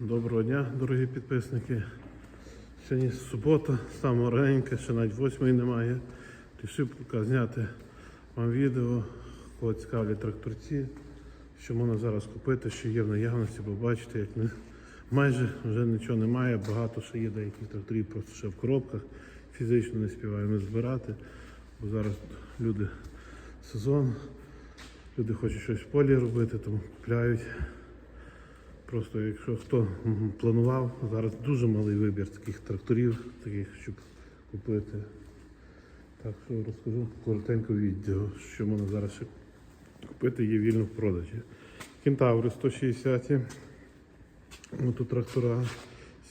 Доброго дня, дорогі підписники. Сьогодні субота, саме раненька, ще навіть восьмої немає. Рішив поки зняти вам відео, кого цікавлять тракторці, що можна зараз купити, що є в наявності, бо бачите, як не, майже вже нічого немає, багато ще є деяких тракторів просто ще в коробках. Фізично не співаємо збирати, бо зараз люди сезон, люди хочуть щось в полі робити, тому купляють. Просто якщо хто планував, зараз дуже малий вибір таких тракторів, таких, щоб купити. Так що розкажу коротенько відео, що можна зараз ще купити, є вільно в продажі. Кентаври 160. Ну, тут трактора.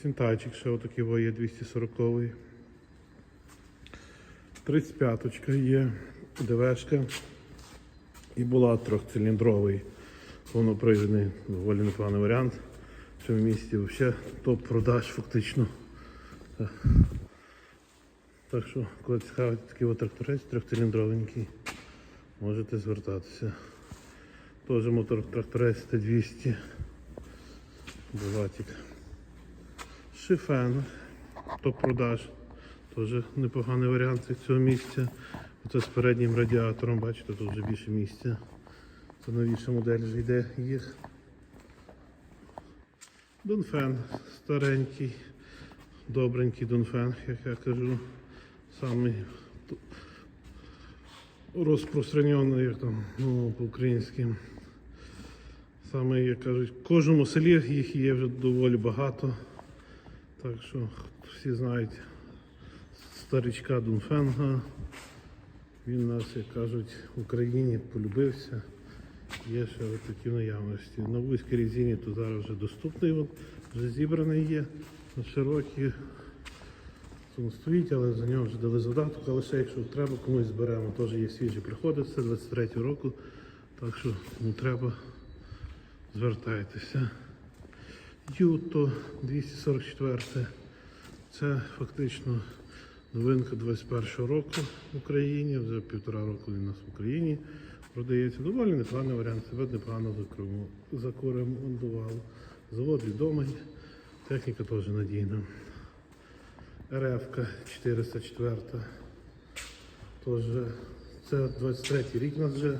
Сінтайчик ще отакий є 240 35 є, ДВшка. І була трьохциліндровий повнопривідний, доволі непоганий варіант. В цьому місті взагалі топ-продаж фактично. Так. Що, коли цікавить такий тракторець трьохциліндровенький, можете звертатися. Теж мотор тракторець Т200. Булатик. Шифен. Топ-продаж. Теж непоганий варіант цього місця. Оце з переднім радіатором, бачите, тут вже більше місця. Це новіша модель вже йде їх. Донфен старенький, добренький Донфен, як я кажу. Самий розпространений, як там, ну, по-українськи. Саме, як кажуть, в кожному селі їх є вже доволі багато. Так що всі знають старичка Дунфенга. Він нас, як кажуть, в Україні полюбився. Є ще такі наявності. На вузькій резині то зараз вже доступний, от, вже зібраний є. На широкі він стоїть, але за нього вже дали задаток, але ще якщо треба, комусь зберемо, теж є свіжі приходи, це 23 року. Так що кому треба, звертайтеся. Юто 244. Це фактично новинка 21 року в Україні. Вже півтора року він у нас в Україні продається. Доволі непоганий варіант. Себе непогано закрему- закоремонтували. Завод відомий, техніка теж надійна. РФ 404. Теж це 23 рік у нас вже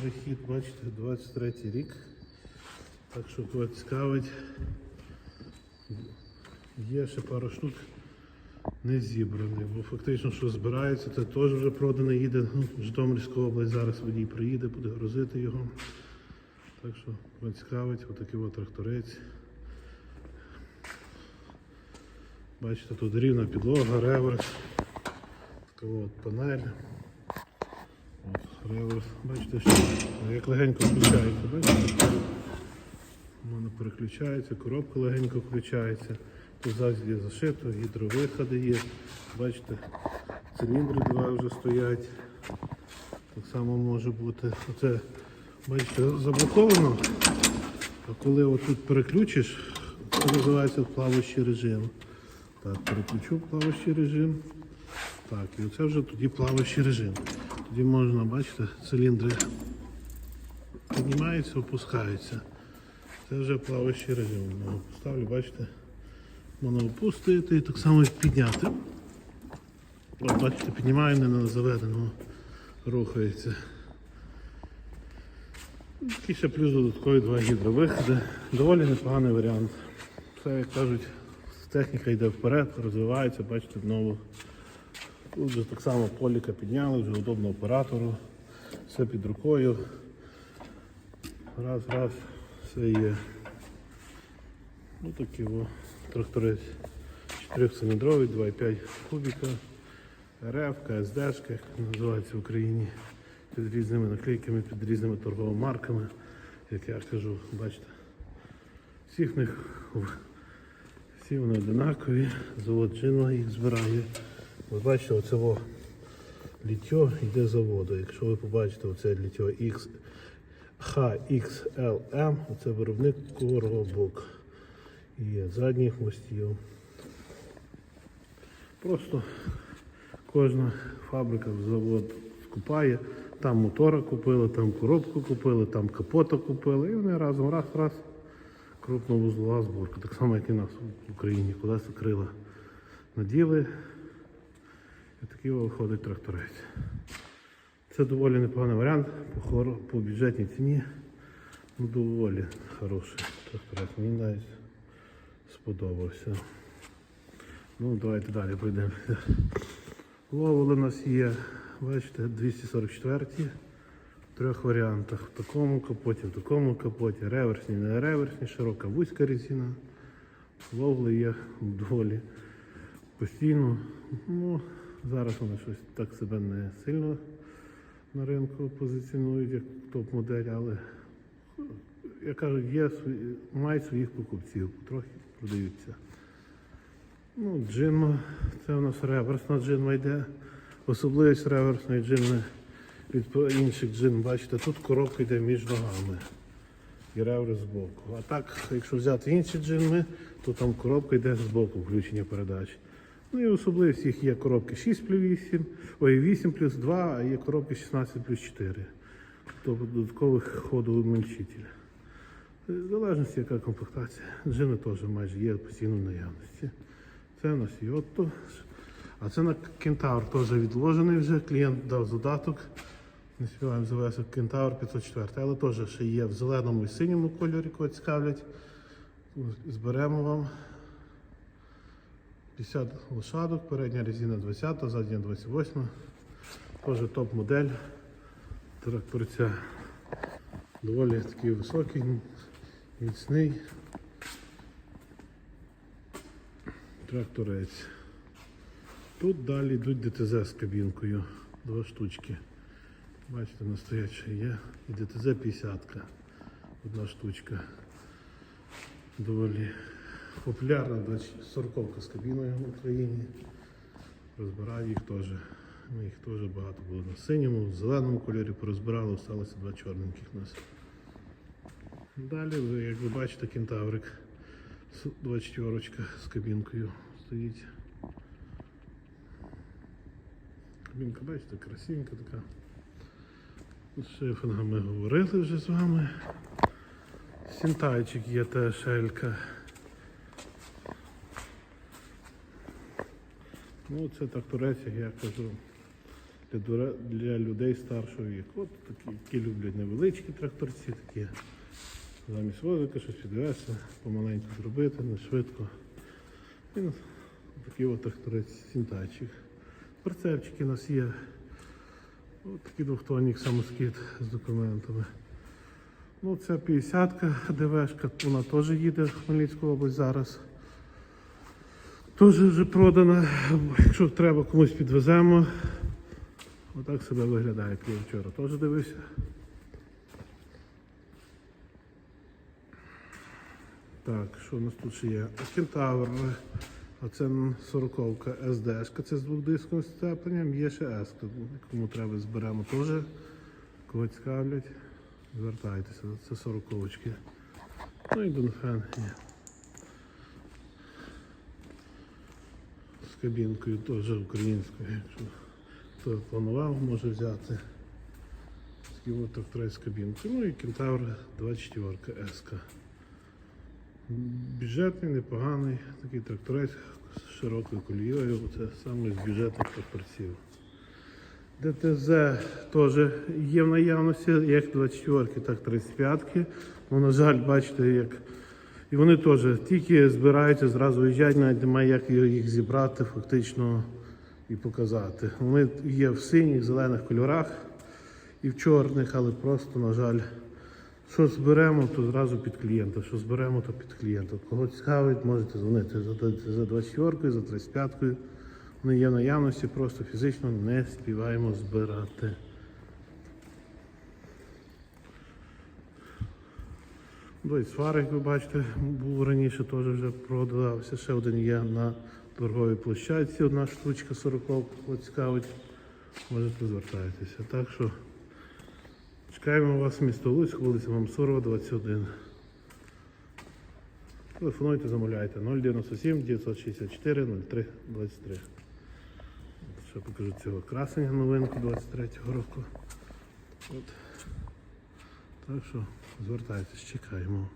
прихід, бачите, 23 рік. Так що кого цікавить. Є ще пару штук не зібраний, бо фактично, що збирається, це теж вже продане, їде ну, в область, зараз водій приїде, буде грузити його. Так що кого цікавить, отакий от тракторець. Бачите, тут рівна підлога, реверс. Така от панель. От, реверс. Бачите, що як легенько включається, бачите? Воно переключається, коробка легенько включається. Завжди зашито, гідровиходи є. Бачите, циліндри два вже стоять. Так само може бути. Оце, бачите, заблоковано. А коли отут переключиш, це називається плаваючий режим. Так, переключу плаваючий режим. Так, і оце вже тоді плаваючий режим. Тоді можна, бачите, циліндри піднімаються, опускаються. Це вже плаваючий режим. Поставлю, бачите, можна опустити і так само і підняти. От, бачите, піднімаю не на заведеного, рухається. Такий ще плюс додаткові два гідровиходи. Доволі непоганий варіант. Все, як кажуть, техніка йде вперед, розвивається, бачите, знову. Тут вже так само поліка підняли, вже удобно оператору, все під рукою. Раз, раз, все є. Ось такий о, 4-циліндровий, 2,5 кубіка, РФ, КСДшка, як називається в Україні, під різними наклейками, під різними торговими марками, як я кажу, бачите. Всіх них всі вони одинакові, завод Джинва їх збирає. Ви бачите, оце літьо йде заводу. Якщо ви побачите оце літьо X, HXLM, це виробник коробок і задніх хвостів. Просто кожна фабрика, завод скупає, там мотора купили, там коробку купили, там капота купили, і вони разом раз-раз крупновузлова зборка, так само, як і нас в Україні. Колеса крила наділи. І такий виходить тракторець. Це доволі непоганий варіант по, по бюджетній ціні. Ну, доволі хороший тракторець. Мені навіть сподобався. Ну, давайте далі пройдемо. Ловили у нас є, бачите, 244 в трьох варіантах. В такому капоті, в такому капоті, реверсні, не реверсні, широка вузька резина. Ловли є доволі постійно. Ну, зараз вони щось так себе не сильно на ринку позиціонують як топ-модель, але я кажу, є мають своїх покупців, трохи продаються. Ну, джинма, це у нас реверсна джинма йде. Особливість реверсної джинми від інших джин, бачите, тут коробка йде між ногами і реверс збоку. А так, якщо взяти інші джинми, то там коробка йде збоку включення передач. Ну і особливість їх є коробки 6 плюс 8, ой, 8 плюс 2, а є коробки 16 плюс 4. Тобто додаткових ходу ходоумільчитель. В залежності, яка комплектація. Джини теж майже є постійно в наявності. Це у нас Йотто. А це на Кентавр теж відложений вже. Клієнт дав задаток. Не співаємо завести Кентавр 504, але теж ще є в зеленому і синьому кольорі, кого цікавлять. Зберемо вам 50 лошадок, передня резина 20, задня 28. Теж топ-модель тракторця. Доволі такий високий, міцний тракторець. Тут далі йдуть ДТЗ з кабінкою. Два штучки. Бачите, настояча є. І ДТЗ 50. Одна штучка. Доволі популярна 40 з кабіною в Україні. Розбираю їх теж. Ну, їх теж багато було на синьому, в зеленому кольорі порозбирали, залишилося два чорненьких нас. Далі, ви, як ви бачите, кентаврик. С- 24 з кабінкою стоїть. Кабінка, бачите, красивенька така. З шифингами говорили вже з вами. Сінтайчик є теж шелька. Ну, це тракторець, як я кажу, для, для людей старшого віку. От такі, які люблять невеличкі тракторці, такі замість возика щось підвести, помаленьку зробити, не швидко. Він такий от тракторець. Прицепчики у нас є. От такий двохтонник самоскид з документами. Ну, це 50-ка ДВшка, вона теж їде в Хмельницьку область зараз. Теж вже продана. Якщо треба комусь підвеземо. Отак себе виглядає. як Я вчора теж дивився. Так, що у нас тут ще є? Кентавр. А це 40-ка SD-шка, це з двохдисковим сцепленням, є ще S. Кому треба зберемо теж. Кого цікавлять, звертайтеся, це 40-очки. Ну і Донфен є. З кабінкою теж українською. Якщо хто планував, може взяти. От тракторець з кабінкою. Ну і Кентавр 24 S. Бюджетний, непоганий, такий тракторець з широкою колією, це саме з бюджетних тракторців. ДТЗ теж є в наявності, як 24, ки так 35. Ну, на жаль, бачите, як. І вони теж тільки збираються, зразу виїжджають, навіть немає як їх зібрати фактично і показати. Вони є в синіх, зелених кольорах і в чорних, але просто, на жаль, що зберемо, то зразу під клієнта. Що зберемо, то під клієнта. Кого цікавить, можете дзвонити за, за 24, за 35. Вони є в наявності, просто фізично не співаємо збирати. Дойцфар, як ви бачите, був раніше теж вже продавався. Ще один є на торговій площадці, одна штучка 40, кого цікавить, можете звертайтеся. Так що чекаємо вас в місто Луцьк, вулиця Мамсурова, 21. Телефонуйте, замовляйте 097 964 03 23. Ще покажу цього красення новинку 23-го року. От. Так що звертайтесь, чекаємо.